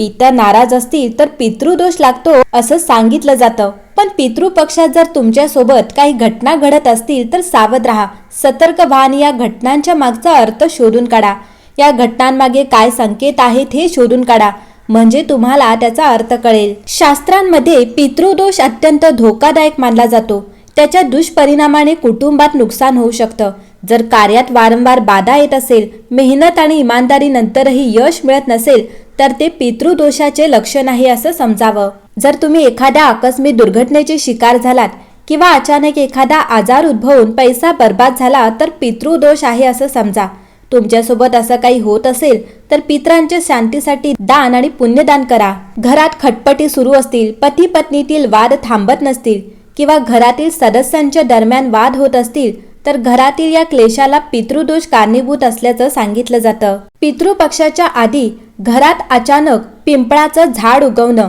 पिता नाराज असतील तर पितृदोष लागतो असं सांगितलं जातं. पण पितृपक्षात जर तुमच्यासोबत काही घटना घडत असतील तर सावध राहा. सतर्क व्हा आणि या घटनांच्या मागचा अर्थ शोधून काढा. या घटनांमागे काय संकेत आहेत हे शोधून काढा. म्हणजे तुम्हाला त्याचा अर्थ कळेल. शास्त्रांमध्ये पितृदोष अत्यंत धोकादायक मानला जातो. त्याच्या दुष्परिणामाने कुटुंबात नुकसान होऊ शकतं. जर कार्यात वारंवार बाधा येत असेल मेहनत आणि इमानदारीनंतरही यश मिळत नसेल तर ते पितृदोषाचे लक्षण आहे असं समजावं. जर तुम्ही एखाद्या आकस्मिक दुर्घटनेचे शिकार झालात किंवा अचानक एखादा आजार उद्भवून पैसा बर्बाद झाला तर पितृदोष आहे असं समजा. तुमच्यासोबत असं काही होत असेल तर पित्रांच्या शांतीसाठी दान आणि पुण्यदान करा. घरात खटपटी सुरू असतील पती पत्नीतील वाद थांबत नसतील किंवा घरातील सदस्यांच्या दरम्यान वाद होत असतील तर घरातील या क्लेशाला पितृदोष कारणीभूत असल्याचं सांगितलं जातं. पितृपक्षाच्या आधी घरात अचानक पिंपळाचं झाड उगवणं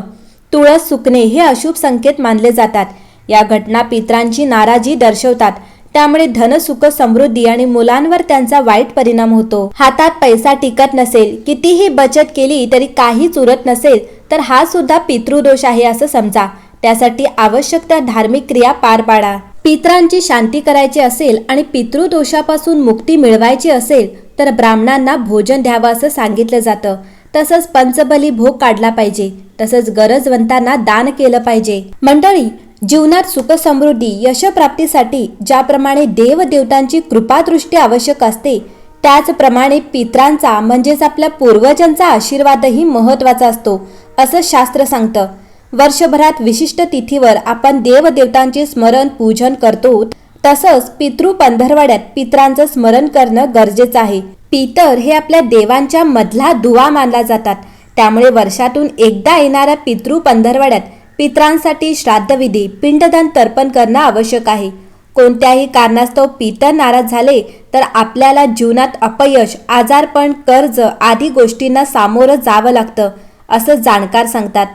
तुळस सुकणे हे अशुभ संकेत मानले जातात. या घटना पित्रांची नाराजी दर्शवतात. त्यामुळे धनसुख समृद्धी आणि मुलांवर त्यांचा वाईट परिणाम होतो. हातात पैसा टिकत नसेल कितीही बचत केली तरी काहीच उरत नसेल तर हा सुद्धा पितृदोष आहे असं समजा. त्यासाठी आवश्यक त्या धार्मिक क्रिया पार पाडा. पित्रांची शांती करायची असेल आणि पितृदोषापासून मुक्ती मिळवायची असेल तर ब्राह्मणांना भोजन द्यावं असं सांगितलं जातं. तसंच पंचबली भोग काढला पाहिजे. तसंच गरजवंतांना दान केलं पाहिजे. मंडळी जीवनात सुखसमृद्धी यशप्राप्तीसाठी ज्याप्रमाणे देवदेवतांची कृपादृष्टी आवश्यक असते त्याचप्रमाणे पित्रांचा म्हणजेच आपल्या पूर्वजांचा आशीर्वादही महत्त्वाचा असतो असं शास्त्र सांगतं. वर्षभरात विशिष्ट तिथीवर आपण देवदेवतांचे स्मरण पूजन करतो. तसंच पितृ पंधरवड्यात पित्रांचं स्मरण करणं गरजेचं आहे. पितर हे आपल्या देवांच्या मधला दुवा मानला जातात. त्यामुळे वर्षातून एकदा येणाऱ्या पितृ पंधरवड्यात पित्रांसाठी श्राद्धविधी पिंडदान तर्पण करणं आवश्यक आहे. कोणत्याही कारणास्तव पितर नाराज झाले तर आपल्याला जीवनात अपयश आजारपण कर्ज आदी गोष्टींना सामोरं जावं लागतं असं जाणकार सांगतात.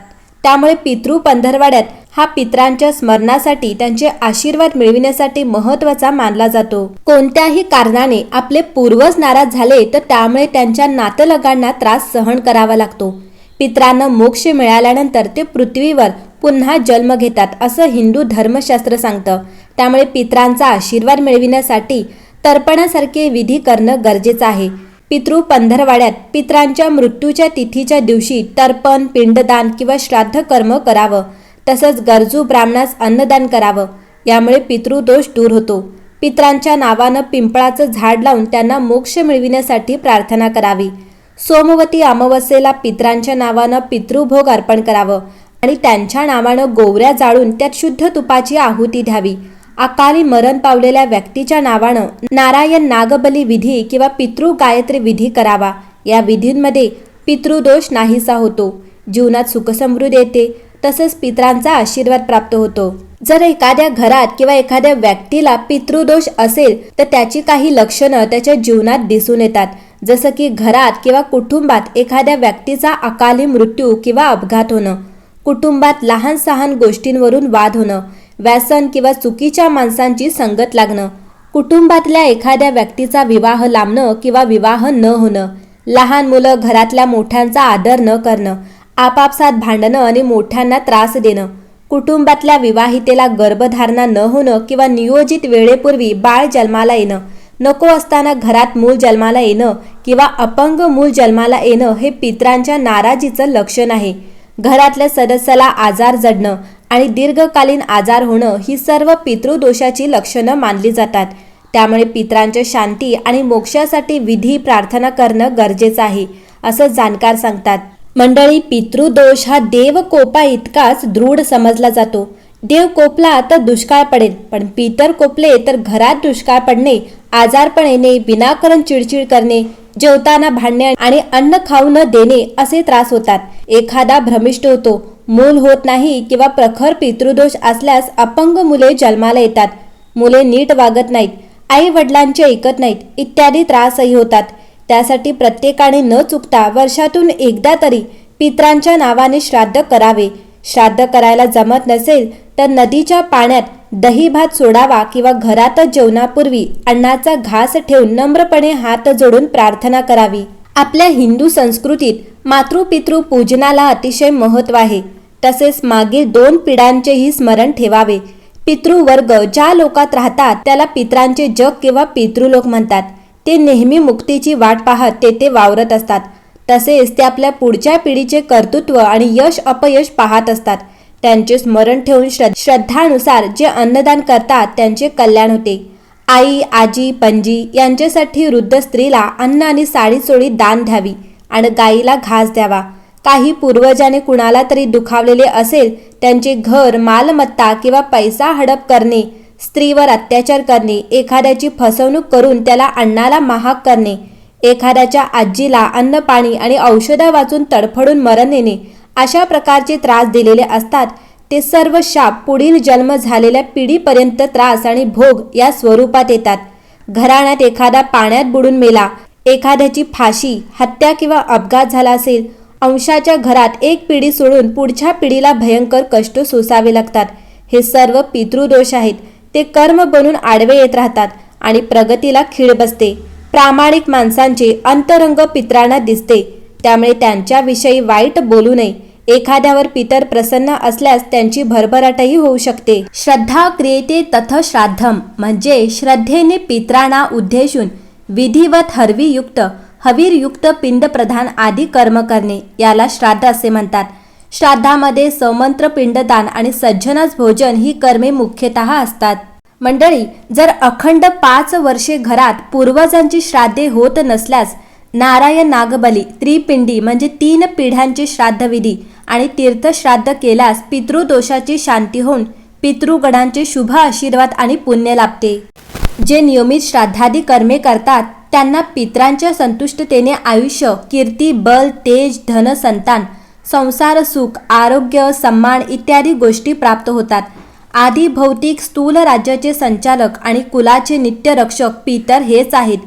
त्यामुळे पितृ पंधरवाड्यात हा पित्रांच्या स्मरणासाठी त्यांचे आशीर्वाद मिळविण्यासाठी महत्त्वाचा मानला जातो. कोणत्याही कारणाने आपले पूर्वज नाराज झाले तर त्यामुळे त्यांच्या नातलगांना त्रास सहन करावा लागतो. पित्रांना मोक्ष मिळाल्यानंतर ते पृथ्वीवर पुन्हा जन्म घेतात असं हिंदू धर्मशास्त्र सांगतं. त्यामुळे पित्रांचा आशीर्वाद मिळविण्यासाठी तर्पणासारखे विधी करणं गरजेचं आहे. पितृ पंधरवाड्यात पित्रांच्या मृत्यूच्या तिथीच्या दिवशी तर्पण पिंडदान किंवा श्राद्ध कर्म करावं. तसंच गरजू ब्राह्मणास अन्नदान करावं. यामुळे पितृदोष दूर होतो. पित्रांच्या नावानं पिंपळाचं झाड लावून त्यांना मोक्ष मिळविण्यासाठी प्रार्थना करावी. सोमवती अमावस्येला पित्रांच्या नावानं पितृभोग अर्पण करावं आणि त्यांच्या नावानं गोवऱ्या जाळून त्यात शुद्ध तुपाची आहुती द्यावी. अकाली मरण पावलेल्या व्यक्तीच्या नावानं नारायण नागबली विधी किंवा पितृ गायत्री विधी करावा. या विधींमध्ये पितृदोष नाहीसा होतो. जीवनात सुखसमृद्धी येते. तसंच पित्रांचा आशीर्वाद प्राप्त होतो. जर एखाद्या घरात किंवा एखाद्या व्यक्तीला पितृदोष असेल तर त्याची काही लक्षणं त्याच्या जीवनात दिसून येतात. जसं की घरात किंवा कुटुंबात एखाद्या व्यक्तीचा अकाली मृत्यू किंवा अपघात होणं कुटुंबात लहान सहान गोष्टींवरून वाद होणं व्यसन किंवा चुकीच्या माणसांची संगत लागणं कुटुंबातल्या एखाद्या व्यक्तीचा विवाह लांबणं किंवा विवाह न होणं लहान मुलं घरातल्या मोठ्यांचा आदर न करणं आपापसात भांडणं आणि मोठ्यांना त्रास देणं कुटुंबातल्या विवाहितेला गर्भधारणा न होणं किंवा नियोजित वेळेपूर्वी बाळ जन्माला येणं नको असताना घरात मूल जन्माला येणं किंवा अपंग मूल जन्माला येणं हे पित्रांच्या नाराजीचं लक्षण आहे. घरातल्या सदस्याला आजार जडणं आणि दीर्घकालीन आजार होणं ही सर्व पितृदोषाची लक्षणं मानली जातात. त्यामुळे पित्रांच्या शांती आणि मोक्षासाठी विधी प्रार्थना करणं गरजेचं आहे असं जाणकार सांगतात. मंडळी पितृदोष हा देवकोपा इतकाच दृढ समजला जातो. देव कोपला तर दुष्काळ पडेल पण पितर कोपले तर घरात दुष्काळ पडणे आजारपण येणे विनाकारण चिडचिड करणे जेवताना भांडणे आणि अन्न खाऊ न देणे असे त्रास होतात. एखादा भ्रमिष्ट होतो मूल होत नाही किंवा प्रखर पितृदोष असल्यास अपंग मुले जन्माला येतात. मुले नीट वागत नाहीत आई वडिलांचे ऐकत नाहीत इत्यादी त्रासही होतात. त्यासाठी प्रत्येकाने न चुकता वर्षातून एकदा तरी पित्रांच्या नावाने श्राद्ध करावे. श्राद्ध करायला जमत नसेल तर नदीच्या पाण्यात दही भात सोडावा किंवा घरातच जेवणापूर्वी अन्नाचा घास ठेवून नम्रपणे हात जोडून प्रार्थना करावी. आपल्या हिंदू संस्कृतीत मातृपितृ पूजनाला अतिशय महत्त्व आहे. तसेच मागील दोन पिढ्यांचेही स्मरण ठेवावे. पितृवर्ग ज्या लोकात राहतात त्याला पित्रांचे जग किंवा पितृलोक म्हणतात. ते नेहमी मुक्तीची वाट पाहत तेथे वावरत असतात. तसेच ते आपल्या पुढच्या पिढीचे कर्तृत्व आणि यश अपयश पाहत असतात. त्यांचे स्मरण ठेवून श्रद्धानुसार जे अन्नदान करतात त्यांचे कल्याण होते. आई आजी पणजी यांच्यासाठी वृद्ध स्त्रीला अन्न आणि साडी चोळी दान द्यावी आणि गाईला घास द्यावा. काही पूर्वजाने कुणाला तरी दुखावलेले असेल त्यांचे घर मालमत्ता किंवा पैसा हडप करणे स्त्रीवर अत्याचार करणे एखाद्याची फसवणूक करून त्याला अन्नाला महाग करणे एखाद्याच्या आजीला अन्न पाणी आणि औषधं वाचून तडफडून मरण येणे अशा प्रकारचे त्रास दिलेले असतात. ते सर्व शाप पुढील जन्म झालेल्या पिढीपर्यंत त्रास आणि भोग या स्वरूपात येतात. घराण्यात एखादा पाण्यात बुडून मेला एखाद्याची फाशी हत्या किंवा अपघात झाला असेल अंशाच्या घरात एक पिढी सोडून पुढच्या पिढीला भयंकर कष्ट सोसावे लागतात. हे सर्व पितृदोष आहेत. ते कर्म बनून आडवे येत राहतात आणि प्रगतीला खीळ बसते. प्रामाणिक माणसांचे अंतरंग पित्रांना दिसते. त्यामुळे त्यांच्याविषयी वाईट बोलू नये. एखाद्यावर पितर प्रसन्न असल्यास त्यांची भरभराटही होऊ शकते. श्रद्धा क्रियते तथ श्राद्धम म्हणजे श्रद्धेने पित्रांना उद्देशून विधिवत हरवीयुक्त हवीरयुक्त पिंडप्रधान आदी कर्म करणे याला श्राद्ध असे म्हणतात. श्राद्धामध्ये समंत्र पिंडदान आणि सज्जनास भोजन ही कर्मे मुख्यतः असतात. मंडळी जर अखंड पाच वर्षे घरात पूर्वजांची श्राद्धे होत नसल्यास नारायण नागबली त्रिपिंडी म्हणजे तीन पिढ्यांची श्राद्धविधी आणि तीर्थश्राद्ध केल्यास पितृदोषाची शांती होऊन पितृगणांचे शुभ आशीर्वाद आणि पुण्य लाभते. जे नियमित श्राद्धादी कर्मे करतात त्यांना पित्रांच्या संतुष्टतेने आयुष्य कीर्ती बल तेज धन संतान संसार सुख आरोग्य सन्मान इत्यादी गोष्टी प्राप्त होतात. आधी भौतिक स्थूल राज्याचे संचालक आणि कुलाचे नित्यरक्षक पितर हेच आहेत.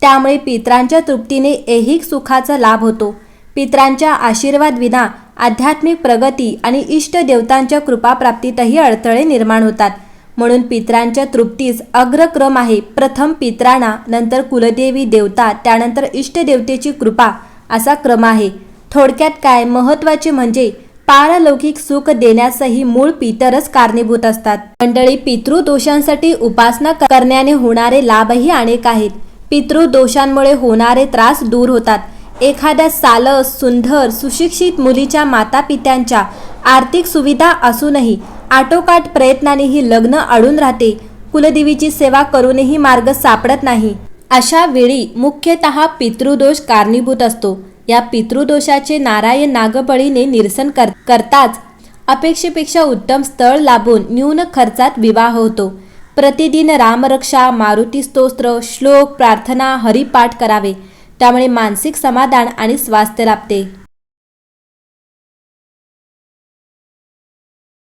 त्यामुळे पित्रांच्या तृप्तीने ऐहिक सुखाचा लाभ होतो. पित्रांच्या आशीर्वाद विना आध्यात्मिक प्रगती आणि इष्ट देवतांच्या कृपाप्राप्तीतही अडथळे निर्माण होतात. म्हणून पित्रांच्या तृप्तीस अग्रक्रम आहे. प्रथम पित्रांना नंतर कुलदेवी देवता त्यानंतर इष्टदेवतेची कृपा असा क्रम आहे. थोडक्यात काय? महत्त्वाचे म्हणजे पारलौकिक सुख देण्यासही मूळ पितरच कारणीभूत असतात. मंडळी पितृदोषांसाठी उपासना करण्याने होणारे लाभही अनेक आहेत. पितृदोषांमुळे होणारे त्रास दूर होतात. एखाद्या सालस सुंदर सुशिक्षित मुलीच्या मातापित्यांच्या आर्थिक सुविधा असूनही आटोकाट प्रयत्नानेही लग्न अडून राहते. कुलदेवीची सेवा करूनही मार्ग सापडत नाही. अशा वेळी मुख्यतः पितृदोष कारणीभूत असतो. या पितृदोषाचे नारायण नागबळीने निरसन कर करताच अपेक्षेपेक्षा उत्तम स्थळ लाभून न्यून खर्चात विवाह होतो. प्रतिदिन रामरक्षा मारुती स्तोत्र श्लोक प्रार्थना हरिपाठ करावे. त्यामुळे मानसिक समाधान आणि स्वास्थ्य लाभते.